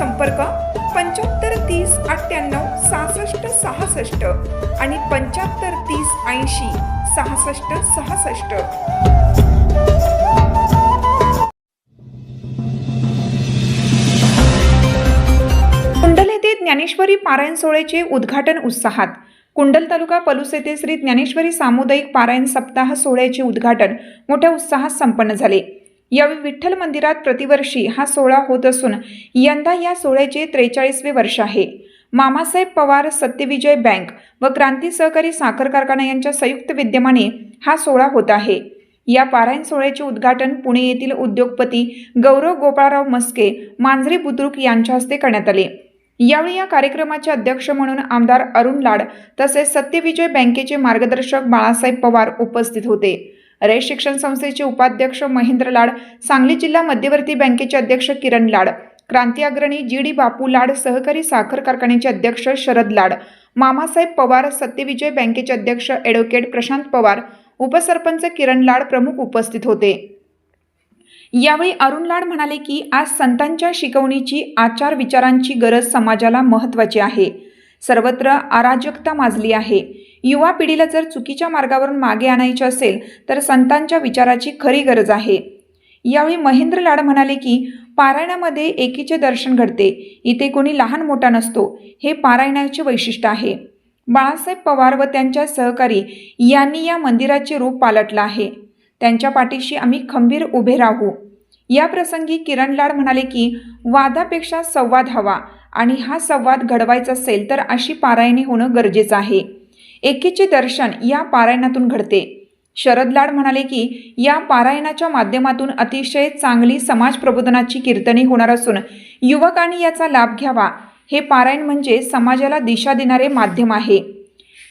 संपर्क पंच्याहत्तर तीस अठ्ठ्याण्णव सहासष्ट सहासष्ट आणि पंच्याहत्तर तीस ऐंशी सहासष्ट सहासष्ट. कुंडल येथे ज्ञानेश्वरी पारायण सोहळ्याचे उद्घाटन उत्साहात. कुंडल तालुका पलूस येथे श्री ज्ञानेश्वरी सामुदायिक पारायण सप्ताह सोहळ्याचे उद्घाटन मोठ्या उत्साहात संपन्न झाले. यावेळी विठ्ठल मंदिरात प्रतिवर्षी हा सोहळा होत असून यंदा या सोहळ्याचे त्रेचाळीसवे वर्ष आहे. मामासाहेब पवार सत्यविजय बँक व क्रांती सहकारी साखर कारखाना यांच्या संयुक्त विद्यमाने हा सोहळा होत आहे. या पारायण सोहळ्याचे उद्घाटन पुणे येथील उद्योगपती गौरव गोपाळराव मस्के मांजरे बुद्रुक यांच्या हस्ते करण्यात आले. यावेळी या कार्यक्रमाचे अध्यक्ष म्हणून आमदार अरुण लाड तसेच सत्यविजय बँकेचे मार्गदर्शक बाळासाहेब पवार उपस्थित होते. रयत शिक्षण संस्थेचे उपाध्यक्ष महेंद्र लाड सांगली जिल्हा मध्यवर्ती बँकेचे अध्यक्ष किरण लाड क्रांती अग्रणी जी डी बापू लाड सहकारी साखर कारखान्याचे अध्यक्ष शरद लाड मामासाहेब पवार सत्यविजय बँकेचे अध्यक्ष ॲडव्होकेट प्रशांत पवार उपसरपंच किरण लाड प्रमुख उपस्थित होते. यावेळी अरुण लाड म्हणाले की आज संतांच्या शिकवणीची आचार विचारांची गरज समाजाला महत्त्वाची आहे. सर्वत्र अराजकता माजली आहे. युवा पिढीला जर चुकीच्या मार्गावरून मागे आणायचे असेल तर संतांच्या विचाराची खरी गरज आहे. यावेळी महेंद्र लाड म्हणाले की पारायणामध्ये एकीचे दर्शन घडते. इथे कोणी लहान मोठा नसतो. हे पारायणाचे वैशिष्ट्य आहे. बाळासाहेब पवार व त्यांच्या सहकारी यांनी या मंदिराचे रूप पालटलं आहे. त्यांच्या पाठीशी आम्ही खंबीर उभे राहू. या प्रसंगी किरण लाड म्हणाले की वादापेक्षा संवाद हवा आणि हा संवाद घडवायचा असेल तर अशी पारायणे होणं गरजेचं आहे. एकीचे दर्शन या पारायणातून घडते. शरद लाड म्हणाले की या पारायणाच्या माध्यमातून अतिशय चांगली समाज प्रबोधनाची कीर्तने होणार असून युवकांनी याचा लाभ घ्यावा. हे पारायण म्हणजे समाजाला दिशा देणारे माध्यम आहे.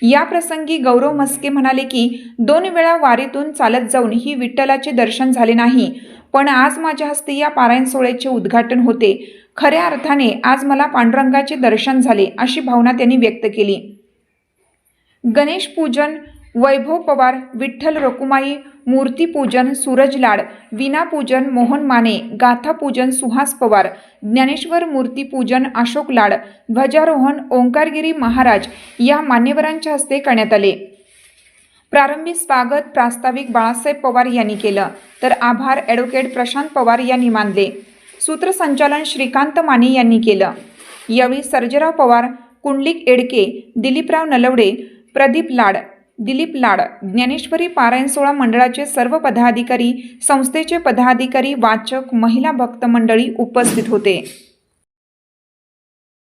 या प्रसंगी गौरव मस्के म्हणाले की दोन वेळा वारीतून चालत जाऊन ही विठ्ठलाचे दर्शन झाले नाही पण आज माझ्या हस्ते या पारायण सोहळ्याचे उद्घाटन होते. खऱ्या अर्थाने आज मला पांडुरंगाचे दर्शन झाले अशी भावना त्यांनी व्यक्त केली. गणेश पूजन वैभव पवार विठ्ठल रकुमाई मूर्तीपूजन सूरज लाड विनापूजन मोहन माने गाथापूजन सुहास पवार ज्ञानेश्वर मूर्तीपूजन अशोक लाड ध्वजारोहण ओंकारगिरी महाराज या मान्यवरांच्या हस्ते करण्यात आले. प्रारंभी स्वागत प्रास्ताविक बाळासाहेब पवार यांनी केलं. तर आभार ॲडव्होकेट प्रशांत पवार यांनी मानले. सूत्रसंचालन श्रीकांत माने यांनी केलं. यावेळी सर्जेराव पवार कुंडलिक एडके दिलीपराव नलवडे प्रदीप लाड दिलीप लाड ज्ञानेश्वरी पारायण सोहळा मंडळाचे सर्व पदाधिकारी संस्थेचे पदाधिकारी वाचक महिला भक्त मंडळी उपस्थित होते.